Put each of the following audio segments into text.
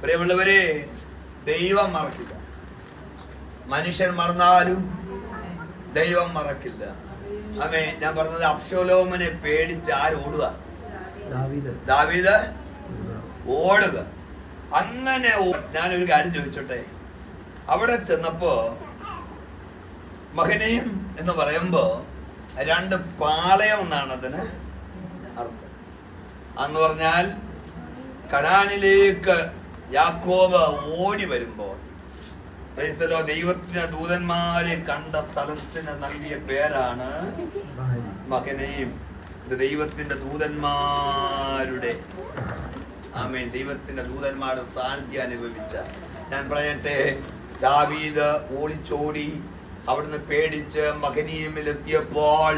പ്രിയമുള്ളവരെ ദൈവം മറക്കില്ല. മനുഷ്യൻ മറന്നാലും ദൈവം മറക്കില്ല. അമേ ഞാൻ പറഞ്ഞത് അപ്ഷോലോമനെ പേടിച്ച് ആരോടുക ദാവീദ്. ദാവീദ് ഓടുക. അങ്ങനെ ഞാൻ ഞാനൊരു കാര്യം ചോദിച്ചോട്ടെ? അവിടെ ചെന്നപ്പോ മകനെയും എന്ന് പറയുമ്പോ രണ്ട് പാളയം എന്നാണ് അതിന് അർത്ഥം. അന്ന് പറഞ്ഞാൽ കനാനിലേക്ക് യാക്കോബ് ഓടി വരുമ്പോൾ ദൈവത്തിന് ദൂതന്മാരെ കണ്ട സ്ഥലത്തിന് നൽകിയ പേരാണ് മകനെയും ഇത് ദൈവത്തിന്റെ ദൂതന്മാരുടെ ആമേ ദൈവത്തിന്റെ ദൂതന്മാരുടെ സാന്നിധ്യം അനുഭവിച്ച ഞാൻ പറയട്ടെ ദാവീദ് ഓടിച്ചോടി അവിടുന്ന് പേടിച്ച് മകനീയമിലെത്തിയപ്പോൾ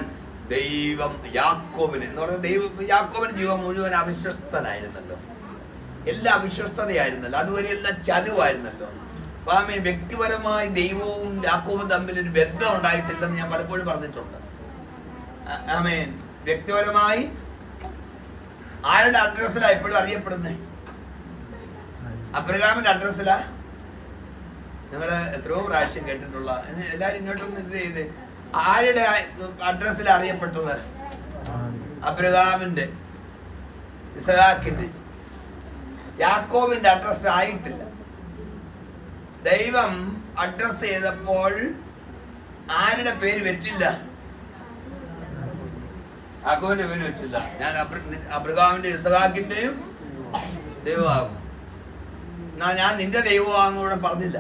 ദൈവം യാക്കോബിന് എന്ന് പറഞ്ഞാൽ ദൈവം യാക്കോബിന് ജീവൻ മുഴുവൻ അവിശ്വസ്തനായിരുന്നല്ലോ. എല്ലാം വിശ്വസ്തതയായിരുന്നല്ലോ. അതുവരെ എല്ലാം ചതുവായിരുന്നല്ലോ. അപ്പൊ ആമേ വ്യക്തിപരമായി ദൈവവും യാക്കോബും തമ്മിൽ ഒരു ബന്ധം ഉണ്ടായിട്ടില്ലെന്ന് ഞാൻ പലപ്പോഴും പറഞ്ഞിട്ടുണ്ട്. ആമേൻ. വ്യക്തിപരമായി ആരുടെ അഡ്രസ്സിലാ എപ്പോഴും അറിയപ്പെടുന്നത് അബ്രഹാമിന്റെ അഡ്രസ്സിലാ? നിങ്ങൾ എത്രയോ പ്രാവശ്യം കേട്ടിട്ടുള്ള എല്ലാരും ഇങ്ങോട്ടൊന്ന് ഇത് ചെയ്ത്. ആരുടെ അഡ്രസ്സിലാ അറിയപ്പെട്ടത്? അബ്രഹാമിന്റെ ഇസഹാക്കിന്റെ യാക്കോബിന്റെ അഡ്രസ് ആയിട്ടില്ല. ദൈവം അഡ്രസ് ചെയ്തപ്പോൾ ആരുടെ പേര് വെച്ചില്ല? യാക്കോബിന്റെ പേര് വെച്ചില്ല. ഞാൻ അബ്രഹാമിന്റെ ഇസഹാക്കിന്റെയും ദൈവമാകും. എന്നാ ഞാൻ നിന്റെ ദൈവമാണെന്ന് കൂടെ പറഞ്ഞില്ല.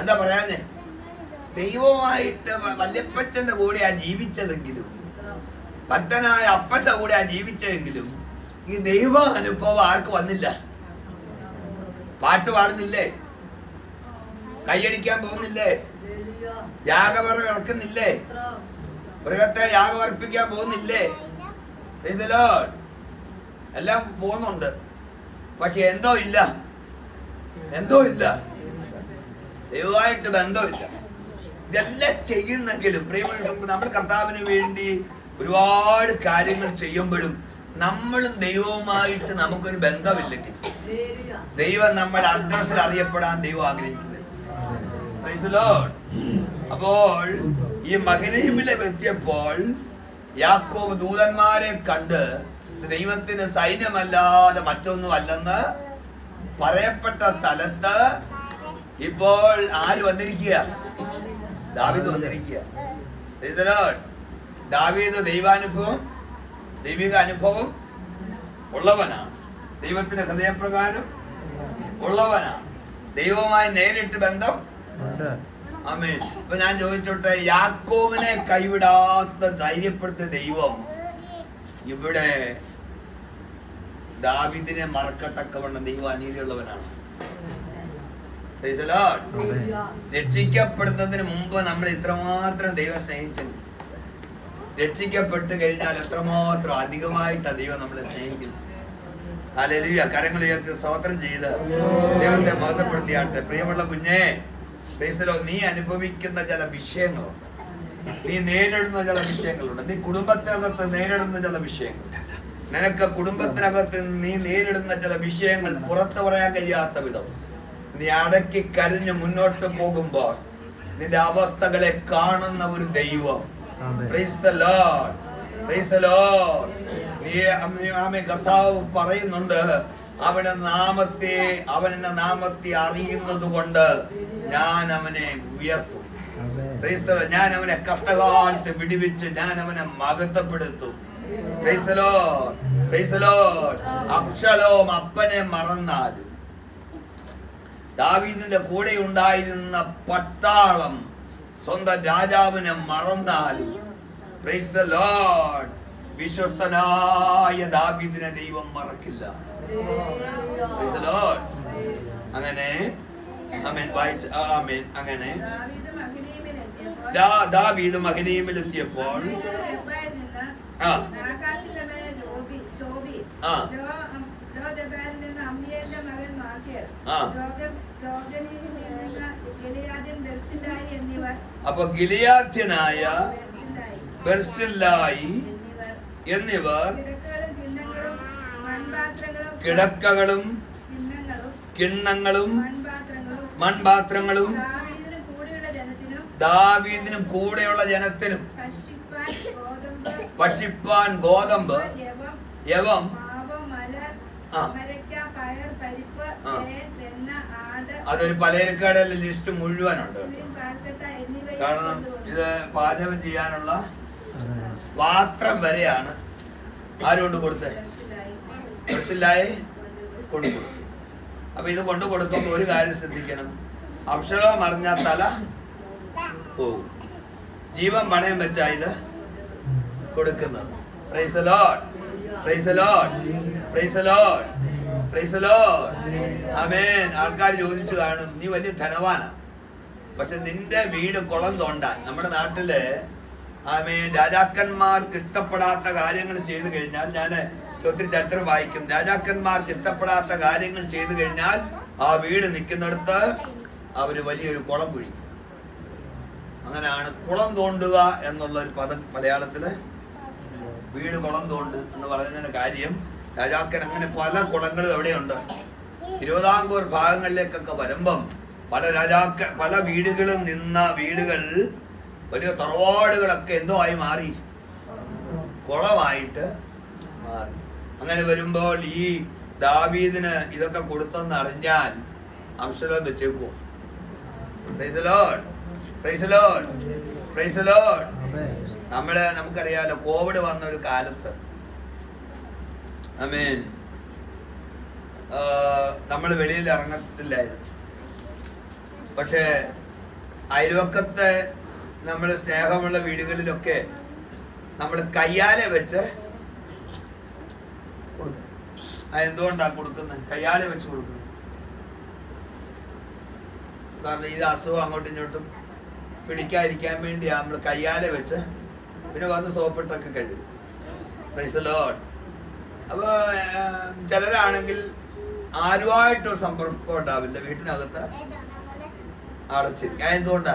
എന്താ പറയാനേ ദൈവമായിട്ട് വല്യപ്പച്ചന്റെ കൂടെ ആ ജീവിച്ചതെങ്കിലും ഭക്തനായ അപ്പന്റെ കൂടെ ആ ജീവിച്ചതെങ്കിലും ഈ ദൈവ അനുഭവം ആർക്ക് വന്നില്ല? പാട്ട് പാടുന്നില്ലേ? കൈയടിക്കാൻ പോകുന്നില്ലേ? യാഗവറ ഇറക്കുന്നില്ലേ? മൃഗത്തെ യാഗമർപ്പിക്കാൻ പോകുന്നില്ലേ. എല്ലാം പോകുന്നുണ്ട്. പക്ഷെ എന്തോ ഇല്ല. എന്തോ ഇല്ല. ദൈവമായിട്ട് ബന്ധമില്ല ഇതെല്ലാം ചെയ്യുന്നെങ്കിലും പ്രിയപ്പെട്ട നമ്മൾ കർത്താവിന് വേണ്ടി ഒരുപാട് കാര്യങ്ങൾ ചെയ്യുമ്പോഴും നമ്മളും ദൈവവുമായിട്ട് നമുക്കൊരു ബന്ധമില്ലെങ്കിൽ ദൈവം നമ്മുടെ അഡ്രസ്സിൽ അറിയപ്പെടാൻ ദൈവം ആഗ്രഹിക്കുന്നത്. അപ്പോൾ ഈ മകനീമിലെ എത്തിയപ്പോൾ യാക്കോബ് ദൂതന്മാരെ കണ്ട് ദൈവത്തിന് സൈന്യമല്ലാതെ മറ്റൊന്നും അല്ലെന്ന് പറയപ്പെട്ട സ്ഥലത്ത് ഇപ്പോൾ ആര് വന്നിരിക്കുക? ദാവീദ് വന്നിരിക്കുക. ദാവീദ് ദൈവാനുഭവം ദൈവിക അനുഭവം ഉള്ളവനാണ് ദൈവത്തിന്റെ ഹൃദയപ്രകാരം ഉള്ളവനാണ് ദൈവവുമായി നേരിട്ട് ബന്ധം അമ്മേ ഇപ്പൊ ഞാൻ ചോദിച്ചോട്ടെ യാക്കോവിനെ കൈവിടാത്ത ധൈര്യപ്പെടുത്തിയ ദൈവം ഇവിടെ ദാവിദിനെ മറക്കത്തക്കവണ്ണം ദൈവം അനീതിയുള്ളവനാണ്. രക്ഷിക്കപ്പെടുന്നതിന് മുമ്പ് നമ്മൾ ഇത്രമാത്രം ദൈവം സ്നേഹിച്ചു രക്ഷിക്കപ്പെട്ട് കഴിഞ്ഞാൽ എത്രമാത്രം അധികമായിട്ട് ദൈവം നമ്മളെ സ്നേഹിക്കുന്നു. അലലിയ കരങ്ങൾ ഉയർത്തി സ്തോത്രം ചെയ്ത് ദൈവത്തെ മഹത്വപ്പെടുത്തിയാട്ടെ. പ്രിയമുള്ള കുഞ്ഞേ ക്രൈസ്തലോ നീ അനുഭവിക്കുന്ന ചില വിഷയങ്ങളുണ്ട്. നീ നേരിടുന്ന ചില വിഷയങ്ങളുണ്ട്. നീ കുടുംബത്തിനകത്ത് നേരിടുന്ന ചില വിഷയങ്ങൾ നിനക്ക് കുടുംബത്തിനകത്ത് നീ നേരിടുന്ന ചില വിഷയങ്ങൾ പുറത്തു പറയാൻ കഴിയാത്ത വിധം നീ അടക്കി കരഞ്ഞ് മുന്നോട്ട് പോകുമ്പോൾ നിന്റെ അവസ്ഥകളെ കാണുന്ന ഒരു ദൈവം നീ ആമേ കർത്താവ് പറയുന്നുണ്ട് അവന്റെ നാമത്തെ അവന്റെ നാമത്തെ അറിയുന്നത് കൊണ്ട് ഞാൻ അവനെ ഉയർത്തും. ഞാൻ അവനെ കഷ്ടകാലത്ത് വിടിവിച്ച് ഞാൻ അവനെ മകത്തപ്പെടുത്തും അപ്പനെ മറന്നാലും. ദാവീദിന്റെ കൂടെ ഉണ്ടായിരുന്ന പട്ടാളം സ്വന്തം രാജാവിനെ മറന്നാലും പ്രൈസ് ദ ലോർഡ് വിശ്വസ്തനായ ദാവീദിനെ ദൈവം മറക്കില്ല Praise the Lord. അങ്ങനെ ആമേൻ വായിച്ച ആമേൻ അങ്ങനെ ദാവീദ് മഹനീമിൽ എത്തിയപ്പോൾ ആ. ആ. ആ. അപ്പൊ ഗിലിയാദ്യനായ ബെർസില്ലായി എന്നിവർ കിടക്കകളും കിണ്ണങ്ങളും മൺപാത്രങ്ങളും ദാവീദിനും കൂടെയുള്ള ജനത്തിനും ഭക്ഷിപ്പാൻ ഗോതമ്പ് യവം ആ. അതൊരു പലചരക്കാടെ ലിസ്റ്റ് മുഴുവനുണ്ട് കാരണം ഇത് പാചകം ചെയ്യാനുള്ള പാത്രം വരെയാണ് ആരുകൊണ്ട് കൊടുത്തേ മനസ്സിലായി. കൊണ്ടു അപ്പൊ ഇത് കൊണ്ടു കൊടുക്കുമ്പോൾ ഒരു കാര്യം ശ്രദ്ധിക്കണം. അക്ഷരം അറിഞ്ഞ തല പോകും. ജീവൻ പണയം വെച്ചാ ഇത് കൊടുക്കുന്നത്. പ്രൈസലോട്ട് പ്രൈസലോട്ട് Lord. The ആൾക്കാർ ചോദിച്ചു കാണും നീ വലിയ ധനവാന. പക്ഷെ നിന്റെ വീട് കുളം തോണ്ട നമ്മുടെ നാട്ടിൽ ആമേൻ രാജാക്കന്മാർക്ക് ഇഷ്ടപ്പെടാത്ത കാര്യങ്ങൾ ചെയ്തു കഴിഞ്ഞാൽ ഞാൻ ഒത്തിരി ചരിത്രം വായിക്കും. രാജാക്കന്മാർക്ക് ഇഷ്ടപ്പെടാത്ത കാര്യങ്ങൾ ചെയ്തു കഴിഞ്ഞാൽ ആ വീട് നിൽക്കുന്നിടത്ത് അവർ വലിയൊരു കുളം കുഴിക്കും. അങ്ങനെയാണ് കുളം തോണ്ടുക എന്നുള്ള ഒരു പദം മലയാളത്തിൽ. വീട് കുളം തോണ്ട് എന്ന് പറയുന്നതിന്റെ കാര്യം രാജാക്കൻ അങ്ങനെ പല കുളങ്ങളും എവിടെയുണ്ട് തിരുവിതാംകൂർ ഭാഗങ്ങളിലേക്കൊക്കെ വരുമ്പം പല രാജാക്ക പല വീടുകളും നിന്ന വീടുകൾ വലിയ തറവാടുകളൊക്കെ എന്തോ ആയി മാറി. കുളമായിട്ട് മാറി. അങ്ങനെ വരുമ്പോൾ ഈ ദാവീദിന് ഇതൊക്കെ കൊടുത്തെന്ന് അറിഞ്ഞാൽ അംശലം വെച്ചേക്കുവോ Lord. നമ്മൾ നമുക്കറിയാലോ കോവിഡ് വന്ന ഒരു കാലത്ത് അമീൻ നമ്മൾ വെളിയിൽ ഇറങ്ങത്തില്ലായിരുന്നു. പക്ഷേ അയൽവക്കത്തെ നമ്മൾ സ്നേഹമുള്ള വീടുകളിലൊക്കെ നമ്മൾ കയ്യാലെ വെച്ച് കൊടുക്കും. അതെന്തുകൊണ്ടാണ് കൊടുക്കുന്നത് കയ്യാലെ വെച്ച് കൊടുക്കുന്നത് കാരണം ഇത് അസുഖം അങ്ങോട്ടും ഇങ്ങോട്ടും പിടിക്കാതിരിക്കാൻ വേണ്ടിയാണ് നമ്മൾ കയ്യാലെ വെച്ച് പിന്നെ വന്ന് സോപ്പിട്ടൊക്കെ കഴിയും പ്രൈസ് ലോഡ് അപ്പോൾ ചിലരാണെങ്കിൽ ആരുമായിട്ടൊരു സമ്പർക്കം ഉണ്ടാവില്ല. വീട്ടിനകത്ത് അടച്ചിരിക്കും എന്തുകൊണ്ടാ?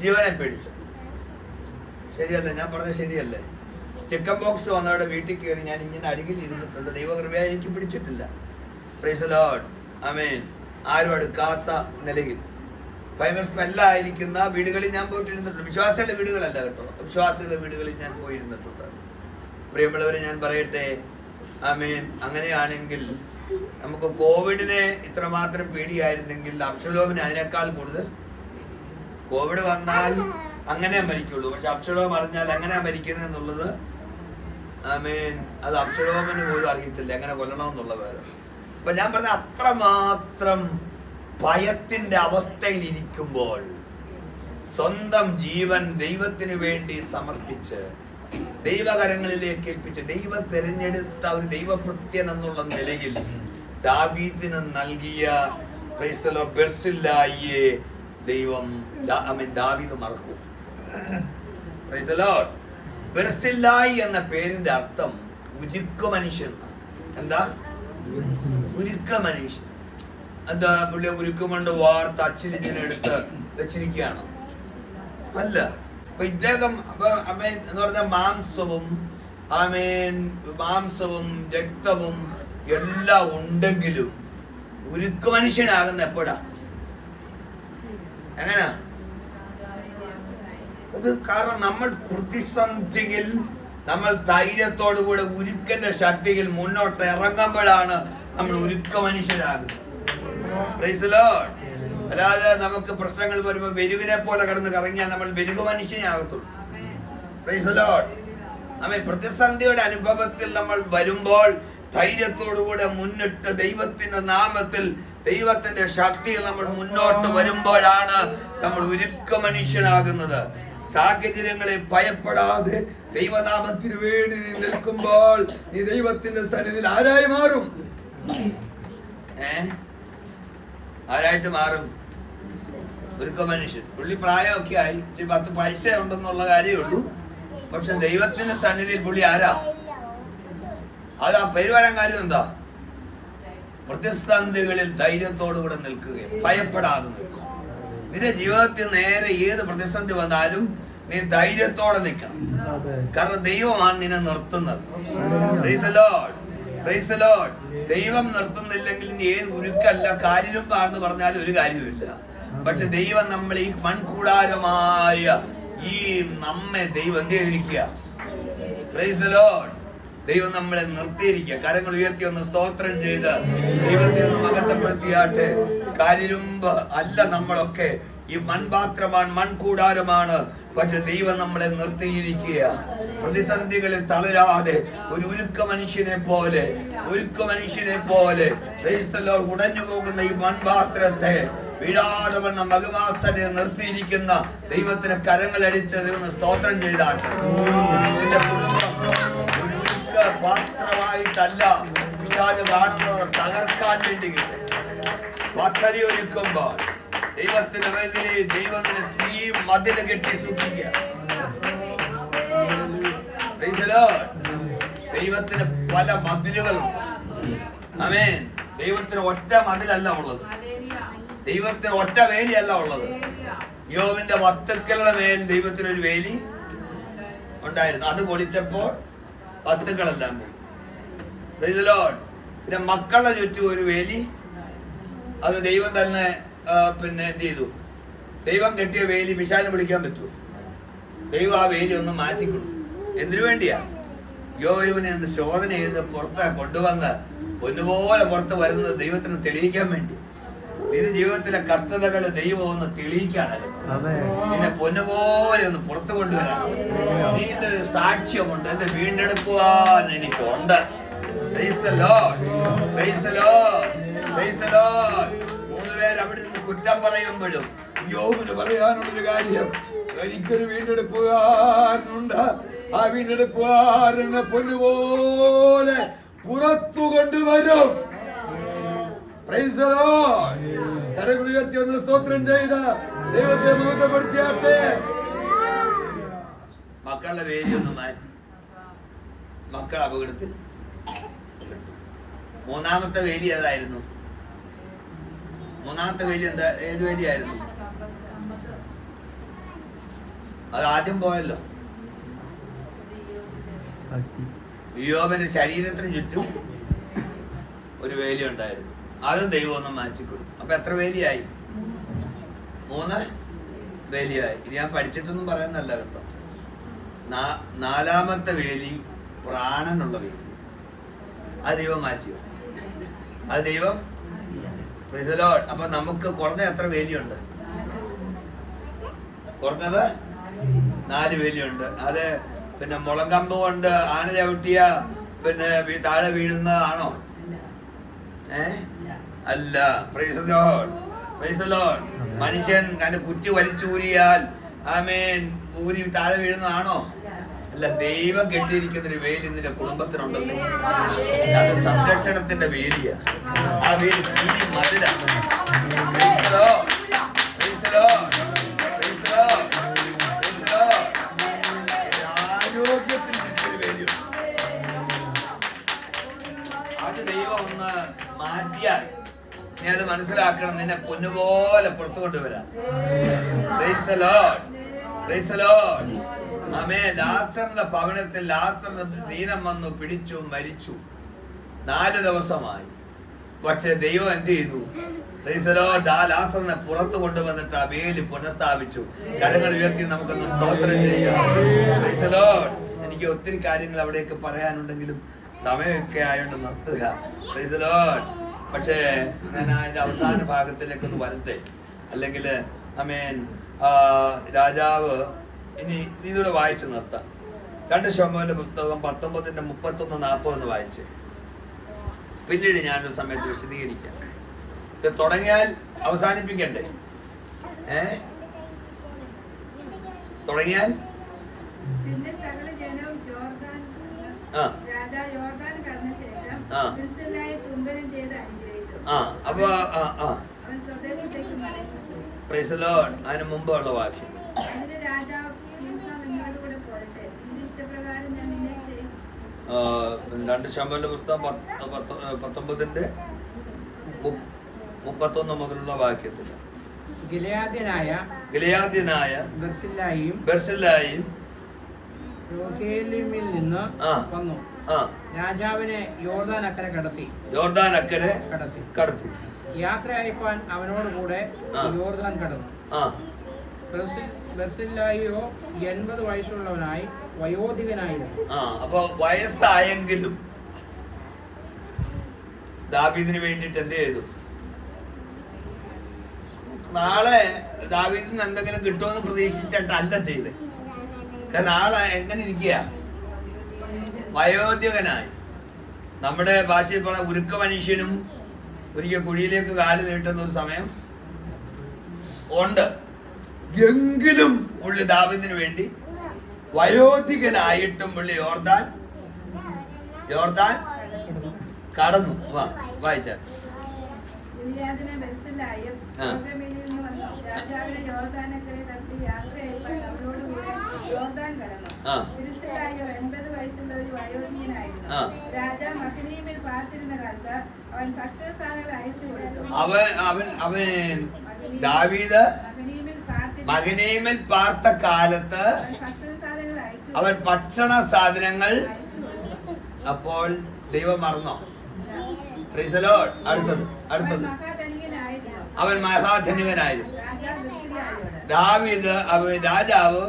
ജീവനെ പേടിച്ചു. ശരിയല്ലേ? ഞാൻ പറഞ്ഞത് ശരിയല്ലേ? ചിക്കൻ ബോക്സ് വന്നവിടെ വീട്ടിൽ കയറി ഞാൻ ഇങ്ങനെ അരികിൽ ഇരുന്നിട്ടുണ്ട്. ദൈവകൃപയ എനിക്ക് പിടിച്ചിട്ടില്ല. പ്രൈസ് ലോഡ് അമേൻ ആരും എടുക്കാത്ത നിലയിൽ. ഭയങ്കര സ്മെല്ലായിരിക്കുന്ന വീടുകളിൽ ഞാൻ പോയിട്ടിരുന്നിട്ടുണ്ട്. വിശ്വാസികളുടെ വീടുകളല്ല കേട്ടോ. വിശ്വാസികളുടെ വീടുകളിൽ ഞാൻ പോയിരുന്നിട്ടുണ്ട്. പ്രിയമുള്ളവരെ ഞാൻ പറയട്ടെ? ആമേൻ. അങ്ങനെയാണെങ്കിൽ നമുക്ക് കോവിഡിനെ ഇത്രമാത്രം പേടിയായിരുന്നെങ്കിൽ അക്ഷലോമിന് അതിനേക്കാൾ കൂടുതൽ കോവിഡ് വന്നാൽ അങ്ങനെ മരിക്കുള്ളൂ. പക്ഷെ അബ്ഷലോം അറിഞ്ഞാൽ എങ്ങനെ മരിക്കുന്നത് എന്നുള്ളത് ആമേൻ. അത് അക്ഷലോമിന് പോലും അറിയത്തില്ല. എങ്ങനെ കൊല്ലണമെന്നുള്ള പേര് അപ്പൊ ഞാൻ പറഞ്ഞ അത്രമാത്രം ഭയത്തിന്റെ അവസ്ഥയിൽ ഇരിക്കുമ്പോൾ സ്വന്തം ജീവൻ ദൈവത്തിന് വേണ്ടി സമർപ്പിച്ച് ദൈവകരങ്ങളിലേക്ക് ഏൽപ്പിച്ച് ദൈവം തെരഞ്ഞെടുത്ത ഒരു ദൈവപ്രത്യൻ എന്നുള്ള നിലയിൽ ദാവീദിന് നൽകിയ ക്രൈസ്തലോ ബെർസില്ലായിയെ ദൈവം ദാവീദ് മറക്കും. ബെർസില്ലായി എന്ന പേരിന്റെ അർത്ഥം ഉരുക്ക മനുഷ്യൻ എന്താ? ഉരുക്ക മനുഷ്യൻ. എന്താ പുള്ളി ഉരുക്കം കൊണ്ട് വാർത്ത് അച്ചിലിങ്ങനെ വെച്ചിരിക്കുകയാണ്? അല്ല. അപ്പൊ ഇദ്ദേഹം അപ്പൊ അമേൻ എന്ന് പറഞ്ഞ മാംസവും ആമേൻ മാംസവും രക്തവും എല്ലാം ഉണ്ടെങ്കിലും ഉരുക്ക് മനുഷ്യനാകുന്ന എപ്പോഴാ? എങ്ങനാ? അത് കാരണം നമ്മൾ പ്രതിസന്ധിയിൽ നമ്മൾ ധൈര്യത്തോടു കൂടെ ഉരുക്കന്റെ ശക്തിയിൽ മുന്നോട്ട് ഇറങ്ങുമ്പോഴാണ് നമ്മൾ ഉരുക്ക മനുഷ്യരാകുന്നത്. അല്ലാതെ നമുക്ക് പ്രശ്നങ്ങൾ വരുമ്പോൾ വെരുവിനെ പോലെ കടന്ന് കറങ്ങിയാൽ നമ്മൾ വെരുക മനുഷ്യനാകത്തുള്ളൂ. ആമേൻ. പ്രതിസന്ധിയുടെ അനുഭവത്തിൽ നമ്മൾ വരുമ്പോൾ ധൈര്യത്തോടുകൂടെ മുന്നിട്ട് ദൈവത്തിന്റെ നാമത്തിൽ ദൈവത്തിന്റെ ശക്തിയിൽ നമ്മൾ മുന്നോട്ട് വരുമ്പോഴാണ് നമ്മൾ ഉരുക്ക മനുഷ്യനാകുന്നത് സാഹചര്യങ്ങളെ ഭയപ്പെടാതെ ദൈവനാമത്തിന് വേണ്ടി നീ നിൽക്കുമ്പോൾ നീ ദൈവത്തിന്റെ സന്നിധിയിൽ ആരായി മാറും ഏ ആരായിട്ട് മാറും ഒരുക്ക മനുഷ്യൻ പുള്ളി പ്രായമൊക്കെ ആയി. ഇച്ചിരി പത്ത് പൈസ ഉണ്ടെന്നുള്ള കാര്യമേ ഉള്ളൂ. പക്ഷെ ദൈവത്തിന്റെ സന്നിധിയിൽ പുള്ളി ആരാ? അത് ആ പെരുവരാൻ കാര്യം എന്താ? പ്രതിസന്ധികളിൽ ധൈര്യത്തോടുകൂടെ നിൽക്കുകയും ഭയപ്പെടാതെ നിൽക്കുക നിന്റെ ജീവിതത്തിൽ നേരെ ഏത് പ്രതിസന്ധി വന്നാലും നീ ധൈര്യത്തോടെ നിൽക്കണം. കാരണം ദൈവമാണ് നിന്നെ നിർത്തുന്നത്. ദൈവം നിർത്തുന്നില്ലെങ്കിൽ നീ ഏത് ഉരുക്കല്ല കാര്യരുമ്പാന്ന് പറഞ്ഞാൽ ഒരു കാര്യമില്ല പക്ഷെ ദൈവം നമ്മൾ ഈ മൺകൂടാരമായ ഈ നമ്മെ ദൈവം എന്ത് ചെയ്തിരിക്കുക? ദൈവം നമ്മളെ നിർത്തിയിരിക്കുക. കരങ്ങൾ ഉയർത്തി ഒന്ന് സ്തോത്രം ചെയ്ത് ദൈവത്തെ ഒന്ന് മകത്തപ്പെടുത്തിയാട്ടെ കാര്യരുമ്പ് അല്ല നമ്മളൊക്കെ. ഈ മൺപാത്രമാണ് മൺകൂടാരമാണ്. പക്ഷെ ദൈവം നമ്മളെ നിർത്തിയിരിക്കുക. പ്രതിസന്ധികളിൽ തളരാതെ ഒരു ഉരുക്ക മനുഷ്യനെ പോലെ ഉരുക്ക മനുഷ്യനെ പോലെ. ഉടഞ്ഞു പോകുന്ന ഈ മൺപാത്രത്തെ വീഴാതെ മകുമാസനെ മകമാസനെ നിർത്തിയിരിക്കുന്ന ദൈവത്തിന് കരങ്ങളടിച്ച് ദൈവം സ്തോത്രം ചെയ്താട്ടെ നിന്റെ പാത്രമായിട്ടല്ല പിതാവ് കാണുന്നവർ തകർക്കാൻ വേണ്ടി പദ്ധതി ഒരുക്കുമ്പോൾ ദൈവത്തിന്റെ വേദിയിൽ ദൈവത്തിന് തീ മതിൽ കെട്ടി സൂക്ഷിക്കുക. ദൈവത്തിന് പല മതിലുകളും. അമേൻ ദൈവത്തിന് ഒറ്റ മതിലല്ല ഉള്ളത്. ദൈവത്തിന് ഒറ്റ വേലിയല്ല ഉള്ളത്. യോവിന്റെ വസ്തുക്കളുടെ മേൽ ദൈവത്തിന് ഒരു വേലി ഉണ്ടായിരുന്നു. അത് പൊളിച്ചപ്പോൾ വസ്തുക്കളെല്ലാം പോയി. പിന്നെ മക്കളുടെ ചുറ്റും ഒരു വേലി അത് ദൈവം തന്നെ പിന്നെ എന്ത് ചെയ്തു? ദൈവം കെട്ടിയ വേലി വിശാലം വിളിക്കാൻ പറ്റുമോ? ദൈവം ആ വേലി ഒന്ന് മാറ്റി കൊടുത്തു. എന്തിനു വേണ്ടിയാ? യോവിനെ ഒന്ന് ശോധന ചെയ്ത് പുറത്ത് കൊണ്ടുവന്ന് പൊന്നുപോലെ പുറത്ത് വരുന്നത് ദൈവത്തിന് തെളിയിക്കാൻ വേണ്ടി നിന്റെ ജീവിതത്തിലെ കഷ്ടതകൾ ദൈവം ഒന്ന് തെളിയിക്കാണല്ലോ നിന്നെ പൊന്നുപോലെ ഒന്ന് പുറത്തു കൊണ്ടുവരാം നീന്റെ ഒരു സാക്ഷ്യമുണ്ട്. എന്റെ വീണ്ടെടുക്കുവാൻ എനിക്കുണ്ട്. മൂന്ന് പേര് അവിടെ നിന്ന് കുറ്റം പറയുമ്പോഴും യോഗിന് പറയാനുള്ളൊരു കാര്യം എനിക്കൊരു വീണ്ടെടുക്കുവാനുണ്ട്. ആ വീണ്ടെടുക്കുവാരനെ പൊന്നുപോലെ പുറത്തു കൊണ്ടുവരും. Lord. കരങ്ങൾ ഉയർത്തി ഒന്ന് സ്തോത്രം ചെയ്ത ദൈവത്തെ മുഖത്തപ്പെടുത്തിയാട്ടെ മക്കളുടെ പേര് ഒന്ന് മാറ്റി. മക്കൾ അപകടത്തിൽ. മൂന്നാമത്തെ വേലി ഏതായിരുന്നു? മൂന്നാമത്തെ വേലി എന്താ? ഏത് വേലിയായിരുന്നു? അത് ആദ്യം പോയല്ലോ. യോബന്റെ ശരീരത്തിന് ചുറ്റും ഒരു വേലി ഉണ്ടായിരുന്നു. അതും ദൈവം ഒന്ന് മാറ്റിക്കൊടുത്തു അപ്പൊ എത്ര വേലിയായി? മൂന്ന്? വേലിയായി. ഇത് ഞാൻ പഠിച്ചിട്ടൊന്നും പറയുന്നല്ല കേട്ടോ. നാലാമത്തെ വേലി പ്രാണനുള്ള വേലി. ആ ദൈവം മാറ്റിയോ ആ ദൈവം Lord. അപ്പൊ നമുക്ക് കുറഞ്ഞ എത്ര വേലിയുണ്ട്? കുറഞ്ഞത് നാല് വേലിയുണ്ട്. അത് പിന്നെ മുളങ്കമ്പ് കൊണ്ട് ആന ചവിട്ടിയ പിന്നെ താഴെ വീഴുന്നതാണോ ഏ? അല്ല. മനുഷ്യൻ കണ്ട് കുറ്റി വലിച്ചൂരിയാൽ ആമേൻ. ഊരി താഴെ വീഴുന്നതാണോ? അല്ല ദൈവം കെട്ടിയിരിക്കുന്ന ഒരു വേലി നിന്റെ കുടുംബത്തിനുണ്ടെന്ന് അത് സംരക്ഷണത്തിന്റെ വേലിയാ. ആ വേലി മതിലാണ് നീ അത് മനസ്സിലാക്കണം നിന്നെ പൊന്നുപോലെ പുറത്തു കൊണ്ടുവരാം. പവനത്തിൽ ദീനം വന്നു പിടിച്ചു മരിച്ചു. നാല് ദിവസമായി. പക്ഷെ ദൈവം എന്ത് ചെയ്തു? ലാസറിനെ പുറത്തു കൊണ്ടുവന്നിട്ട് ആ വേലി പുനഃസ്ഥാപിച്ചു. കരങ്ങൾ ഉയർത്തി നമുക്കൊന്ന് സ്തോത്രം ചെയ്യാം. എനിക്ക് ഒത്തിരി കാര്യങ്ങൾ അവിടെയൊക്കെ പറയാനുണ്ടെങ്കിലും സമയമൊക്കെ ആയതുകൊണ്ട് നിർത്തുക. പക്ഷേ ഞാൻ അതിന്റെ അവസാന ഭാഗത്തിലേക്ക് ഒന്ന് വരട്ടെ. അല്ലെങ്കിൽ അമേൻ രാജാവ് ഇനി നീ ഇതൂടെ വായിച്ചു നിർത്താം. രണ്ട് ശോമോന്റെ പുസ്തകം പത്തൊമ്പതിന്റെ മുപ്പത്തൊന്ന് നാൽപ്പതെന്ന് വായിച്ച്. പിന്നീട് ഞാനൊരു സമയത്ത് വിശദീകരിക്കാം. ഇത് തുടങ്ങിയാൽ അവസാനിപ്പിക്കണ്ടേ? ഏ? തുടങ്ങിയാൽ? ആ. ആ. ആ അപ്പൊ ആ ആ. അവൻ സ്വദേശത്തേക്ക് മടങ്ങി പ്രൈസ് ലോഡ് അതിന് മുമ്പുള്ള വാക്യം. അതിന് രാജാവ് "ഹിംസം എന്നോട് പോരട്ടെ നിന്റെ ഇഷ്ടപ്രകാരം ഞാൻ നിന്നെ ചെയ്യും ആ, രണ്ട് ശമ്പലിന്റെ പുസ്തകം പത്ത് പത്ത് പത്തൊമ്പതിന്റെ മുപ്പത്തൊന്ന് മുതലുള്ള വാക്യത്തിൽ. ഗിലയാദ്യനായ ഗിലയാദ്യനായ ബർസില്ലായും ബെർസില്ലായും നിന്ന്. വന്നു. രാജാവിനെ യോർദാൻ അക്കരെ കടത്തി. യോർദാൻ അക്കരെ കടത്തി. കടത്തി. യാത്ര അയപ്പാൻ അവനോട് കൂടെ. യോർദാൻ കടന്നു. ബെർസില്ലായിയോ എൺപത് വയസ്സുള്ളവനായി വയോധികനായിരുന്നു. അപ്പൊ വയസ്സായെങ്കിലും ദാവീദിന് വേണ്ടിയിട്ട് എന്ത് ചെയ്തു? നാളെ ദാവീദിന് എന്തെങ്കിലും കിട്ടുമെന്ന് പ്രതീക്ഷിച്ചിട്ടല്ല ചെയ്ത്. കാരണം ആളെ എങ്ങനെ ഇരിക്കുക വയോധികനായി നമ്മുടെ ഭാഷയിൽ പറഞ്ഞ ഉരുക്ക മനുഷ്യനും ഒരിക്കൽ കുഴിയിലേക്ക് കാൽ നീട്ടുന്ന ഒരു സമയം ഉണ്ട്. എങ്കിലും പുള്ളി ദാപത്തിന് വേണ്ടി വയോധികനായിട്ടും പുള്ളി യോർദാൻ യോർദാൻ കടന്നു. വാ വായിച്ച. ആ. വയസ്സുള്ള ഒരു. രാജാ രാജാവ് മഹനീമിൽ പാർത്തിരുന്ന കാലത്ത് അവൻ ഭക്ഷണസാധനങ്ങൾ അയച്ചു കൊടുത്തു. അവൻ അവൻ അവൻ ദാവീദ് മകനേമൽ പാർത്ത കാലത്ത് അവൻ ഭക്ഷണ സാധനങ്ങൾ അപ്പോൾ ദൈവം മറന്നോ? പ്രീസലോ. അടുത്തത് അടുത്തത്. അവൻ മഹാധനികനായിരുന്നു. ദാവീദ് അവൻ രാജാവ്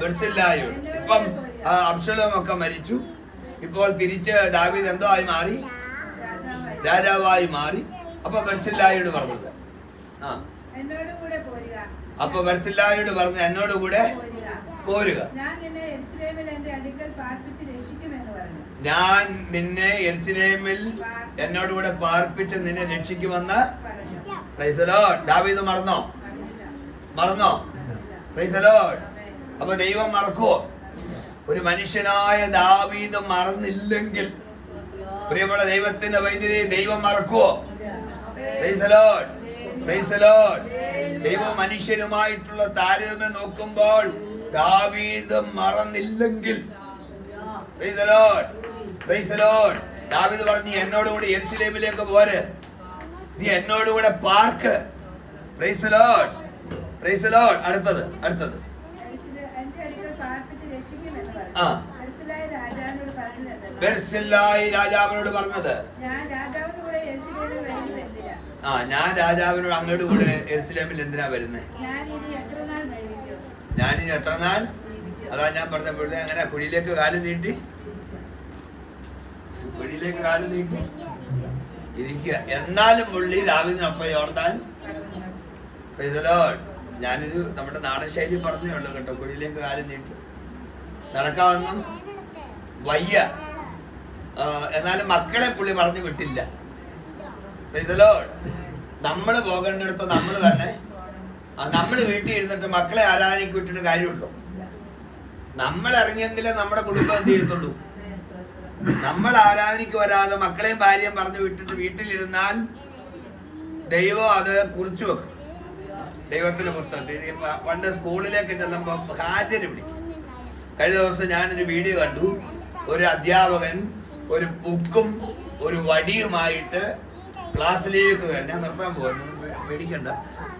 ബെർസില്ലായോട്. ഇപ്പം ഒക്കെ മരിച്ചു. ഇപ്പോൾ തിരിച്ച് ദാവീദ് എന്തോ ആയി മാറി? രാജാവായി മാറി. അപ്പൊ ബർസില്ലായോട് പറഞ്ഞത്. ആ. അപ്പൊ ബർസില്ലായോട് പറഞ്ഞു എന്നോട് കൂടെ പോരുക. ഞാൻ നിന്നെ എരിച്ചിലേമിൽ എന്നോട് കൂടെ പാർപ്പിച്ച് നിന്നെ രക്ഷിക്കുമെന്ന് പ്രൈസലോ ഡാവീദ് മറന്നോ. മറന്നോ? പ്രൈസലോ അപ്പൊ ദൈവം മറക്കുവോ? ഒരു മനുഷ്യനായ ദാവീദ് മറന്നില്ലെങ്കിൽ. പ്രിയമുള്ള ദൈവത്തിന്റെ വൈദ്യുതി ദൈവം മറക്കുവോ. ദൈവം മനുഷ്യനുമായിട്ടുള്ള താരതമ്യം നോക്കുമ്പോൾ ദാവീദ് മറന്നില്ലെങ്കിൽ. ദാവീദ് പറഞ്ഞു "നീ എന്നോട് കൂടി യെരുശലേമിലേക്ക് പോര്. നീ എന്നോട് കൂടെ പാർക്ക്. അടുത്തത് അടുത്തത് യെരൂശലേ- എന്റെ അടുക്കൽ പാർപ്പിച്ച് രക്ഷിക്കുമെന്ന് ആ. രാജാവിനോട് പറഞ്ഞത്. ആ ഞാൻ രാജാവിനോട് അങ്ങോട്ട് കൂടെ എരുസലേമിൽ എന്തിനാ വരുന്നത് ഞാനിനി എത്ര നാൾ അതാ ഞാൻ പറഞ്ഞപ്പോഴേ അങ്ങനെ കുഴിയിലേക്ക് കാൽ നീട്ടി. കുഴിയിലേക്ക് കാൽ നീട്ടി. ഇരിക്കുക. എന്നാലും പുള്ളി രാവിലെ ഓർത്താൽ. ഞാനൊരു നമ്മുടെ നാടൻ ശൈലി പറഞ്ഞേ ഉള്ളൂ കേട്ടോ. കുഴിയിലേക്ക് കാൽ നീട്ടി. നടക്കാമെന്നും വയ്യ. എന്നാലും മക്കളെ പുള്ളി മറന്നു വിട്ടില്ല. നമ്മൾ പോകേണ്ടടുത്ത് നമ്മൾ തന്നെ നമ്മൾ വീട്ടിൽ ഇരുന്നിട്ട് മക്കളെ ആരാധനയ്ക്ക് വിട്ടിട്ട് നമ്മൾ ഇറങ്ങിയെങ്കിലേ നമ്മുടെ കുടുംബം എന്ത് ചെയ്യത്തുള്ളൂ? നമ്മൾ ആരാധനയ്ക്ക് വരാതെ മക്കളെയും ഭാര്യയും പറഞ്ഞു വിട്ടിട്ട് വീട്ടിലിരുന്നാൽ ദൈവം അത് കുറിച്ചു വെക്കും. ദൈവത്തിന്റെ പുസ്തകത്തിൽ. പണ്ട് സ്കൂളിലേക്ക് ചെല്ലുമ്പോൾ ഹാജര് വിളിക്കും. കഴിഞ്ഞ ദിവസം ഞാനൊരു വീഡിയോ കണ്ടു. ഒരു അധ്യാപകൻ ഒരു ബുക്കും ഒരു വടിയുമായിട്ട് ക്ലാസ്സിലേക്ക് കയറി. ഞാൻ നിർത്താൻ പോകുന്നു പേടിക്കണ്ട.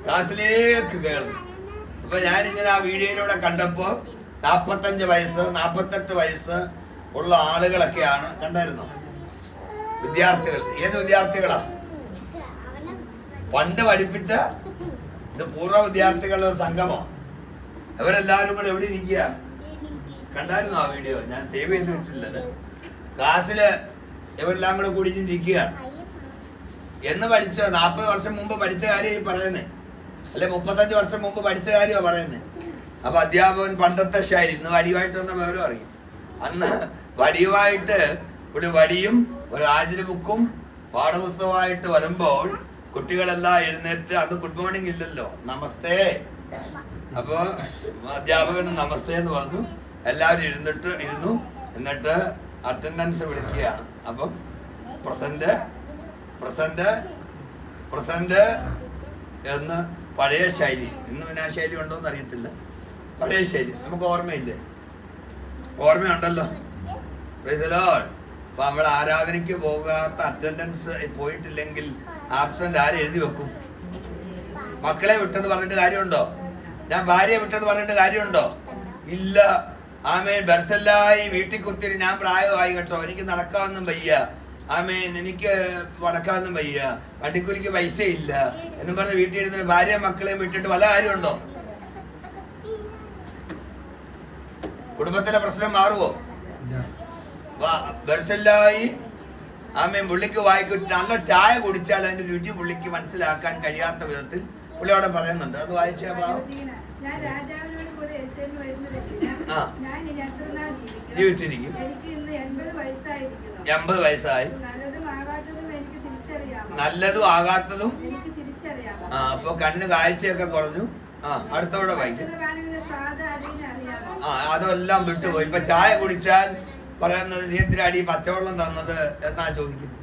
ക്ലാസ്സിലേക്ക് കയറുന്നു അപ്പൊ ഞാനിങ്ങനെ ആ വീഡിയോയിലൂടെ കണ്ടപ്പോ നാപ്പത്തഞ്ച് വയസ്സ് നാപ്പത്തെട്ട് വയസ്സ് ഉള്ള ആളുകളൊക്കെയാണ് കണ്ടായിരുന്നു? വിദ്യാർത്ഥികൾ. ഏത് വിദ്യാർത്ഥികളാ? പണ്ട് പഠിപ്പിച്ച ഇത് പൂർവ വിദ്യാർത്ഥികളുടെ സംഗമം. അവരെല്ലാവരും കൂടെ എവിടെ ഇരിക്കുക കണ്ടായിരുന്നു ആ വീഡിയോ ഞാൻ സേവ് ചെയ്ത് വെച്ചിട്ടുള്ളത്. ക്ലാസ്സിൽ ഇവരെല്ലാം കൂടെ കൂടി ഇരിക്കുകയാണ് എന്ന് പഠിച്ച നാൽപ്പത് വർഷം മുമ്പ് പഠിച്ച കാര്യം ഈ പറയുന്നത് അല്ലെ മുപ്പത്തഞ്ച് വർഷം മുമ്പ് പഠിച്ച കാര്യമാണ് പറയുന്നത് അപ്പൊ അധ്യാപകൻ പണ്ടത്തെ ശൈലി ഇന്ന് വടിയുമായിട്ട് വന്ന വിവരം അറിയും. അന്ന് വടിയുമായിട്ട് ഒരു വടിയും ഒരു ആചര ബുക്കും പാഠപുസ്തകമായിട്ട് വരുമ്പോൾ കുട്ടികളെല്ലാം എഴുന്നേറ്റ് അന്ന് ഗുഡ് മോർണിംഗ് ഇല്ലല്ലോ. നമസ്തേ. അപ്പൊ അധ്യാപകൻ നമസ്തേ എന്ന് പറഞ്ഞു. എല്ലാവരും ഇരുന്നിട്ട് ഇരുന്നു. എന്നിട്ട് അറ്റൻഡൻസ് വിളിക്കുകയാണ്. അപ്പം പ്രസന്റ് പ്രസന്റ് പ്രസന്റ് എന്ന് പഴയ ശൈലി. ഇന്ന് പിന്നെ ആ ശൈലി ഉണ്ടോ എന്ന് അറിയത്തില്ല. പഴയ ശൈലി. നമുക്ക് ഓർമ്മയില്ലേ? ഓർമ്മയുണ്ടല്ലോ? Lord. അപ്പൊ നമ്മൾ ആരാധനയ്ക്ക് പോകാത്ത അറ്റൻഡൻസ് പോയിട്ടില്ലെങ്കിൽ ആബ്സെന്റ് ആര് എഴുതി വെക്കും? മക്കളെ വിട്ടെന്ന് പറഞ്ഞിട്ട് കാര്യമുണ്ടോ? ഞാൻ ഭാര്യയെ വിട്ടെന്ന് പറഞ്ഞിട്ട് കാര്യമുണ്ടോ? ഇല്ല. ആമേൻ. ബർസല്ലായി വീട്ടിൽ കുത്തിരി ഞാൻ പ്രായമായി കേട്ടോ. എനിക്ക് നടക്കാമെന്നും വയ്യ. ആമേൻ. എനിക്ക് നടക്കാമെന്നും വയ്യ. വണ്ടിക്കൂലിക്ക് പൈസ ഇല്ല എന്ന് പറഞ്ഞ് വീട്ടിൽ ഇരുന്നിട്ട് ഭാര്യ മക്കളെയും വിട്ടിട്ട് വല്ല കാര്യമുണ്ടോ? കുടുംബത്തിലെ പ്രശ്നം മാറുമോ ബർസല്ലായി ആമേൻ പുള്ളിക്ക് വായിക്കും നല്ല ചായ കുടിച്ചാൽ അതിന്റെ രുചി പുള്ളിക്ക് മനസ്സിലാക്കാൻ കഴിയാത്ത വിധത്തിൽ പുള്ളി അവിടെ പറയുന്നുണ്ട്. അത് വായിച്ചാ പാവം. ഞാൻ രാജാവിനോട് കൂടെ എസ്എന് വരുന്നതെങ്കിൽ ആ. ഞാൻ ഇനി എത്ര നാൾ ജീവിക്കണം? ജീവിച്ചിരിക്കും. എൺപത് വയസ്സായി. നല്ലതും ആകാത്തതും. ആ അപ്പൊ കണ്ണ് കാഴ്ചയൊക്കെ കുറഞ്ഞു. ആ അടുത്തോടെ അറിയാമോ ആ അതെല്ലാം വിട്ടുപോയി. ഇപ്പൊ ചായ കുടിച്ചാൽ പറയുന്നത് നീ എന്തിനാടി പച്ചവെള്ളം തന്നത് എന്നാ ചോദിക്കുന്നു.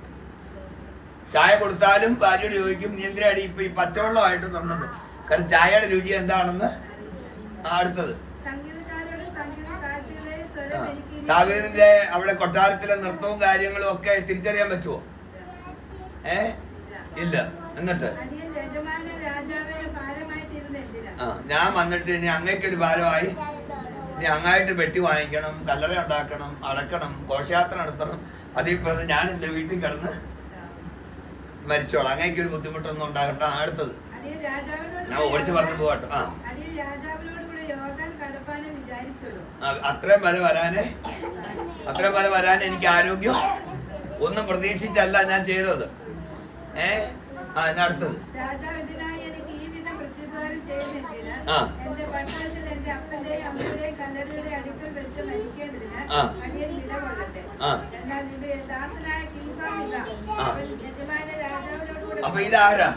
ചായ കൊടുത്താലും ഭാര്യയോട് ചോദിക്കും നീ എന്തിനാടി ഇപ്പൊ ഈ പച്ചവെള്ളമായിട്ട് തന്നത്? കാരണം ചായയുടെ രുചി എന്താണെന്ന് അടുത്തത്. ദാവീദിന്റെ അവിടെ കൊട്ടാരത്തിലെ നൃത്തവും കാര്യങ്ങളും ഒക്കെ തിരിച്ചറിയാൻ പറ്റുമോ ഏ? ഇല്ല. എന്നിട്ട്? ആ ഞാൻ വന്നിട്ട് ഇനി അങ്ങേക്കൊരു ഭാരമായി. ഇനി അങ്ങായിട്ട് വെട്ടി വാങ്ങിക്കണം കല്ലറ ഉണ്ടാക്കണം അടക്കണം ഘോഷയാത്ര നടത്തണം. അതിപ്പോ ഞാൻ എന്റെ വീട്ടിൽ കിടന്ന് മരിച്ചോളാം. അങ്ങേക്കൊരു ബുദ്ധിമുട്ടൊന്നും ഉണ്ടാകണ്ട. അടുത്തത്. ഞാൻ ഓടിച്ചു പറഞ്ഞു പോകട്ടെ ആ. അത്രയും വരെ വരാനേ അത്രയും വരെ വരാൻ എനിക്ക് ആരോഗ്യം ഒന്നും പ്രതീക്ഷിച്ചല്ല ഞാൻ ചെയ്തത്. ഏ? ആ ഞാൻ അടുത്തത്? ആ. ആ. ആ. അപ്പൊ ഇതാരാ?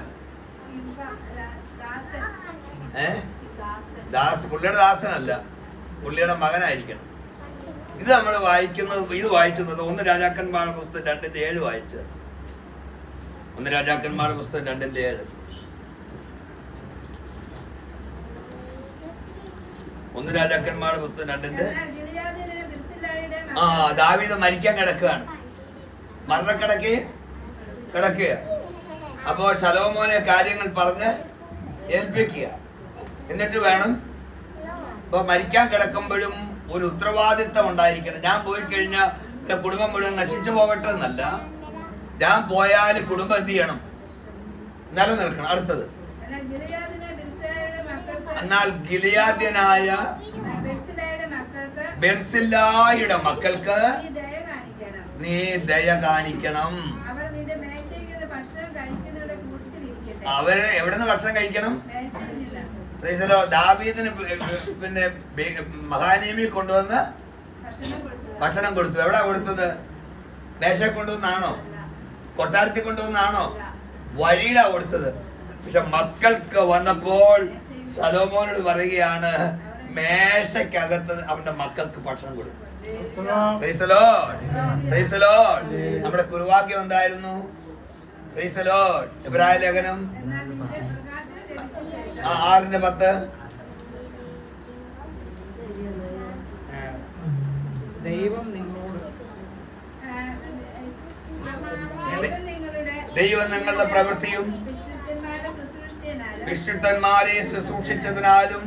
ഏ? ദാസ് പുള്ളിയുടെ ദാസനല്ല. പുള്ളിയുടെ മകനായിരിക്കണം. ഇത് നമ്മൾ വായിക്കുന്നത് ഇത് വായിച്ചത് ഒന്ന് രാജാക്കന്മാരുടെ പുസ്തകം രണ്ടിന്റെ ഏഴ് വായിച്ചത്. ഒന്ന് രാജാക്കന്മാരുടെ പുസ്തകം രണ്ടിന്റെ ഏഴ്. ഒന്ന് രാജാക്കന്മാരുടെ പുസ്തകം രണ്ടിന്റെ ആ ദാവിത മരിക്കാൻ കിടക്കുകയാണ്. മരണക്കിടക്ക് കിടക്കുക. അപ്പോ ശലോമോനെ കാര്യങ്ങൾ പറഞ്ഞ് ഏൽപ്പിക്കുക. എന്നിട്ട് വേണം ഇപ്പൊ മരിക്കാൻ കിടക്കുമ്പോഴും ഒരു ഉത്തരവാദിത്തം ഉണ്ടായിരിക്കണം. ഞാൻ പോയി കഴിഞ്ഞാൽ കുടുംബം മുഴുവൻ നശിച്ചു പോകട്ടെ എന്നല്ല ഞാൻ പോയാൽ കുടുംബം എന്ത് ചെയ്യണം? നിലനിൽക്കണം. അടുത്തത്. എന്നാൽ ഗിലിയാദ്യനായ ബിർസില്ലായുടെ മക്കൾക്ക് നീ ദയ കാണിക്കണം. അവർ എവിടുന്ന് ഭക്ഷണം കഴിക്കണം? പി- പിന്നെ മഹാനേമി കൊണ്ടുവന്ന് ഭക്ഷണം കൊടുത്തു. എവിടാ കൊടുത്തത്? മേശ കൊണ്ടുവന്നാണോ? കൊട്ടാരത്തിൽ കൊണ്ടുവന്നാണോ? വഴിയിലാ കൊടുത്തത്. പക്ഷെ മക്കൾക്ക് വന്നപ്പോൾ സലോമോനോട് പറയുകയാണ് മേശക്കകത്ത് അവന്റെ മക്കൾക്ക് ഭക്ഷണം കൊടുക്കും. നമ്മുടെ കുറുവാക്യം എന്തായിരുന്നു. ഇബ്രാഹിം ലേഖനം എന്നാൽ നിന്റെ പ്രകാശന രഹസ്യം ആ, ആറിന്റെ പത്ത്. ദൈവം നിങ്ങളോട്. ദൈവം നിങ്ങളുടെ പ്രവൃത്തിയും വിശുദ്ധന്മാരെ ശുശ്രൂഷിച്ചതിനാലും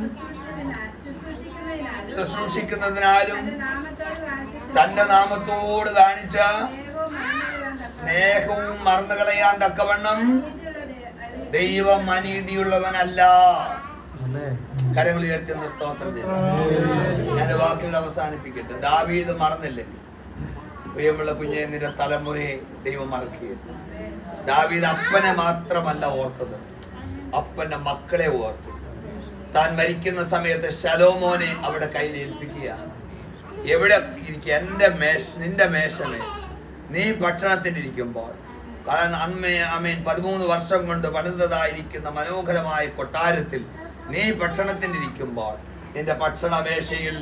ശുശ്രൂഷിക്കുന്നതിനാലും ശുശ്രൂഷിക്കുന്നതിനാലും തന്റെ നാമത്തോട് കാണിച്ച തന്റെ നാമത്തോട് കാണിച്ച സ്നേഹവും മറന്നു കളയാൻ തക്കവണ്ണം സ്നേഹവും മറന്നു കളയാൻ തക്കവണ്ണം നീതിയുള്ള ദൈവ- അനീതിയുള്ളവനല്ല കരങ്ങൾ ഉയർത്തുന്ന സ്തോത്രം. ഞാൻ വാക്കുകൾ അവസാനിപ്പിക്കട്ടെ. ദാവീത് മറന്നില്ലേ? പ്രിയമുള്ള കുഞ്ഞെ നിന്റെ തലമുറയെ ദൈവം മറക്കുക ദാവീദ് അപ്പനെ മാത്രമല്ല ഓർത്തത്. അപ്പന്റെ മക്കളെ ഓർത്തു. താൻ മരിക്കുന്ന സമയത്ത് ശലോമോനെ അവിടെ കയ്യിൽ ഏൽപ്പിക്കുക എവിടെ ഇരിക്കുക എന്റെ മേശ നിന്റെ മേശമേ. നീ ഭക്ഷണത്തിനിരിക്കുമ്പോൾ അമ്മേ അമ്മേൻ പതിമൂന്ന് വർഷം കൊണ്ട് പണിതതായിരിക്കുന്ന മനോഹരമായ കൊട്ടാരത്തിൽ നീ ഭക്ഷണത്തിനിരിക്കുമ്പോൾ നിന്റെ ഭക്ഷണമേശയിൽ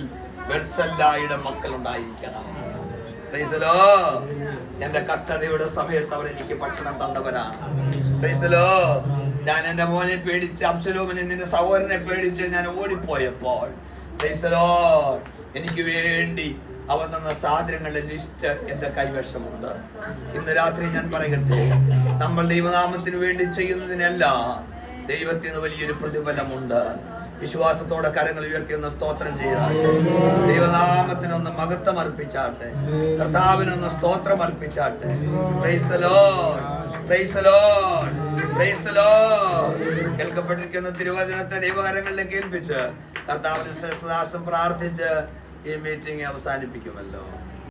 ബെർസല്ലായുടെ മക്കൾ ഉണ്ടായിരിക്കണം. എന്റെ കത്തതയുടെ സമയത്ത് അവൻ എനിക്ക് ഭക്ഷണം തന്നവനാണ്. ഞാൻ എന്റെ മോനെ പേടിച്ച് അംശലോമനെ നിന്റെ സഹോദരനെ പേടിച്ച് ഞാൻ ഓടിപ്പോയപ്പോൾ. എനിക്ക് വേണ്ടി അവൻ തന്ന സാധനങ്ങളുടെ ലിസ്റ്റ് എന്റെ കൈവശമുണ്ട്. ഇന്ന് രാത്രി ഞാൻ പറയട്ടെ നമ്മൾ ദൈവനാമത്തിന് വേണ്ടി ചെയ്യുന്നതിനല്ല ദൈവത്തിന് വലിയൊരു പ്രതിഫലമുണ്ട്. വിശ്വാസത്തോടെ കരങ്ങൾ ഉയർത്തി ഒന്ന് സ്തോത്രം ചെയ്താട്ടെ ദൈവനാമത്തിനൊന്ന് മഹത്വം അർപ്പിച്ചാട്ടെ കർത്താവിനൊന്ന് സ്തോത്രം അർപ്പിച്ചാട്ടെ. കേൾക്കപ്പെട്ടിരിക്കുന്ന തിരുവചനത്തെ ദൈവകരങ്ങളിലേക്ക് ഏൽപ്പിച്ച് കർത്താവിന് ശ്രേഷ്ഠദാസം പ്രാർത്ഥിച്ച് ഈ അവസാനിപ്പിക്കുമല്ലോ.